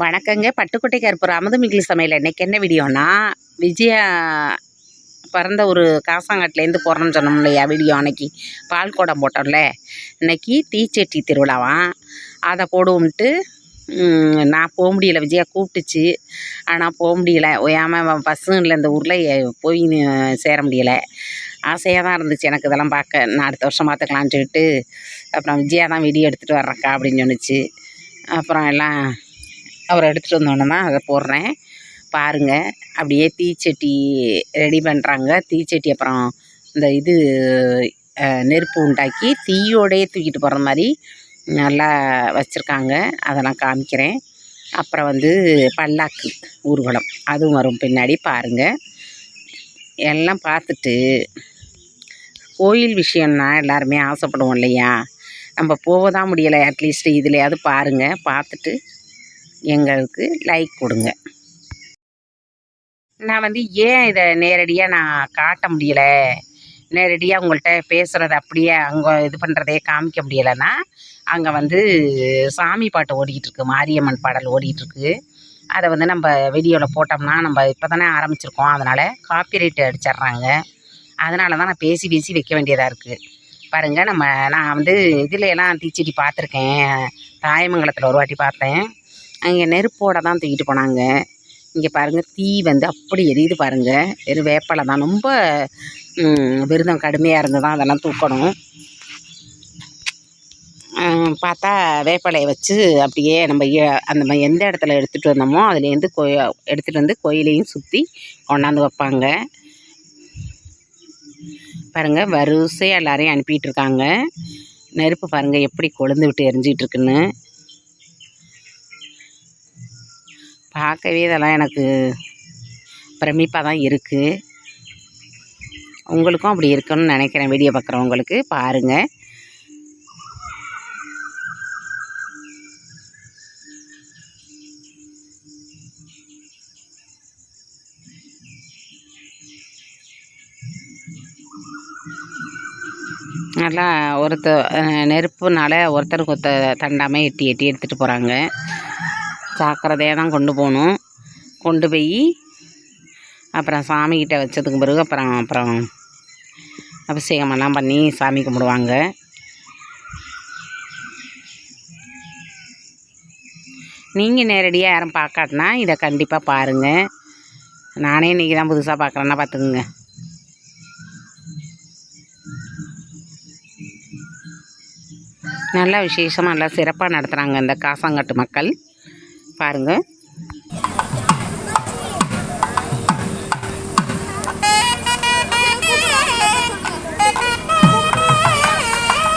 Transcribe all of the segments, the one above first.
வணக்கங்க. பட்டுக்கோட்டை கருப்பு அமுதமிகிலி சமையல் இன்னைக்கு என்ன வீடியோனா விஜயா பிறந்த ஒரு காசாங்காட்டிலேருந்து போகிறோம்னு சொன்னோம் இல்லையா வீடியோ அன்னைக்கு. பால் குடம் போட்டோம்ல. இன்னைக்கு தீச்சட்டி திருவிழாவாம் அதை போடுவோம்ட்டு நான் போக முடியல. விஜயா கூப்பிட்டுச்சு. ஆனால் போக முடியல. ஓயாமல் பஸ்ஸும் இல்லை இந்த ஊரில் போய் சேர முடியலை. ஆசையாக தான் இருந்துச்சு எனக்கு இதெல்லாம் பார்க்க. நான் அடுத்த வருஷம் பார்த்துக்கலான்னு சொல்லிட்டு அப்புறம் விஜயா தான் வீடியோ எடுத்துகிட்டு வர்றேன்க்கா அப்படின்னு சொன்னுச்சு. அப்புறம் எல்லாம் அவரை எடுத்துகிட்டு வந்தோடனே தான் அதை போடுறேன். பாருங்கள் அப்படியே தீச்சட்டி ரெடி பண்ணுறாங்க தீச்சட்டி அப்புறம் இந்த இது நெருப்பு உண்டாக்கி தீயோடையே தூக்கிட்டு போகிற மாதிரி நல்லா வச்சுருக்காங்க. அதெல்லாம் காமிக்கிறேன். அப்புறம் வந்து பல்லாக்கு ஊர்வலம் அதுவும் வரும் பின்னாடி பாருங்கள் எல்லாம் பார்த்துட்டு கோயில் விஷயம்னா எல்லாருமே ஆசைப்படுவோம் இல்லையா? நம்ம போக தான் முடியலை அட்லீஸ்ட் இதுலையாவது பாருங்கள் பார்த்துட்டு எங்களுக்கு லைக் கொடுங்க. நான் வந்து ஏன் இதை நேரடியாக நான் காட்ட முடியல? நேரடியாக உங்கள்கிட்ட பேசுகிறத அப்படியே அங்கே இது பண்ணுறதே காமிக்க முடியலைன்னா அங்கே வந்து சாமி பாட்டு ஓடிக்கிட்டு இருக்கு மாரியம்மன் பாடல் ஓடிக்கிட்டுருக்கு. அதை வந்து நம்ம வீடியோவில் போட்டோம்னா நம்ம இப்போ தானே ஆரம்பிச்சிருக்கோம். அதனால் காப்பிரைட் அடிச்சிடுறாங்க. அதனால தான் நான் பேசி பேசி வைக்க வேண்டியதாக இருக்குது பாருங்கள் நம்ம நான் வந்து இதில் எல்லாம் தீச்செடி பார்த்துருக்கேன். தாயமங்கலத்தில் ஒரு வாட்டி பார்த்தேன். அங்கே நெருப்போட தான் தூக்கிட்டு போனாங்க. இங்கே பாருங்கள் தீ வந்து அப்படி எரியுது பாருங்கள் வெறும் வேப்பலை தான். ரொம்ப விருதம் விரதம் கடுமையாக இருந்து தான் அதெல்லாம் தூக்கணும். பார்த்தா வேப்பலையை வச்சு அப்படியே நம்ம ஏ- அந்த மாதிரி எந்த இடத்துல எடுத்துகிட்டு வந்தோமோ அதுலேருந்து கோ எடுத்துகிட்டு வந்து கோயிலையும் சுற்றி கொண்டாந்து வைப்பாங்க. பாருங்கள் வரிசையாக எல்லாரையும் அனுப்பிகிட்டு இருக்காங்க. நெருப்பு பாருங்கள் எப்படி கொழுந்து விட்டு எரிஞ்சிகிட்டு இருக்குன்னு. பார்க்கவே இதெல்லாம் எனக்கு பிரமிப்பாக தான் இருக்குது உங்களுக்கும் அப்படி இருக்குன்னு நினைக்கிறேன் வீடியோ பார்க்குறவங்களுக்கு பாருங்கள் நல்லா ஒருத்த நெருப்புனால ஒருத்தருக்கு ஒருத்தர் தண்டாமல் எட்டி எட்டி எடுத்துகிட்டு போகிறாங்க ஜாக்கிரதையாக தான் கொண்டு போகணும். கொண்டு போய் அப்புறம் சாமிக்கிட்ட வச்சதுக்கு பிறகு அப்புறம் அப்புறம் அபிஷேகமெல்லாம் பண்ணி சாமி கும்பிடுவாங்க. நீங்கள் நேரடியாக யாரும் பார்க்காட்டினா இதை கண்டிப்பாக பாருங்கள் நானே இன்றைக்கி தான் புதுசாக பார்க்குறேன்னா பார்த்துக்குங்க. நல்லா விசேஷமாக நல்லா சிறப்பாக நடத்துகிறாங்க இந்த காசாங்கட்டு மக்கள். பாருங்கள்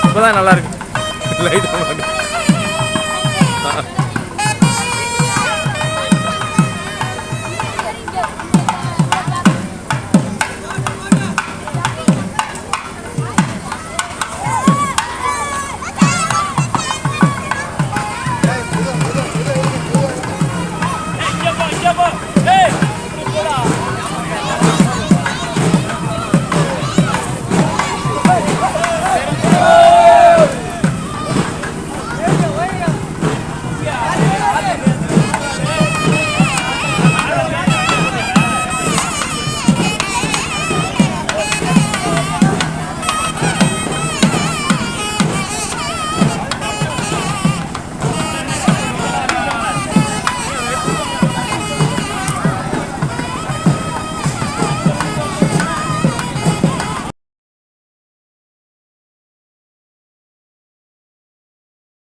இப்பதான் நல்லா இருக்கு. லைட்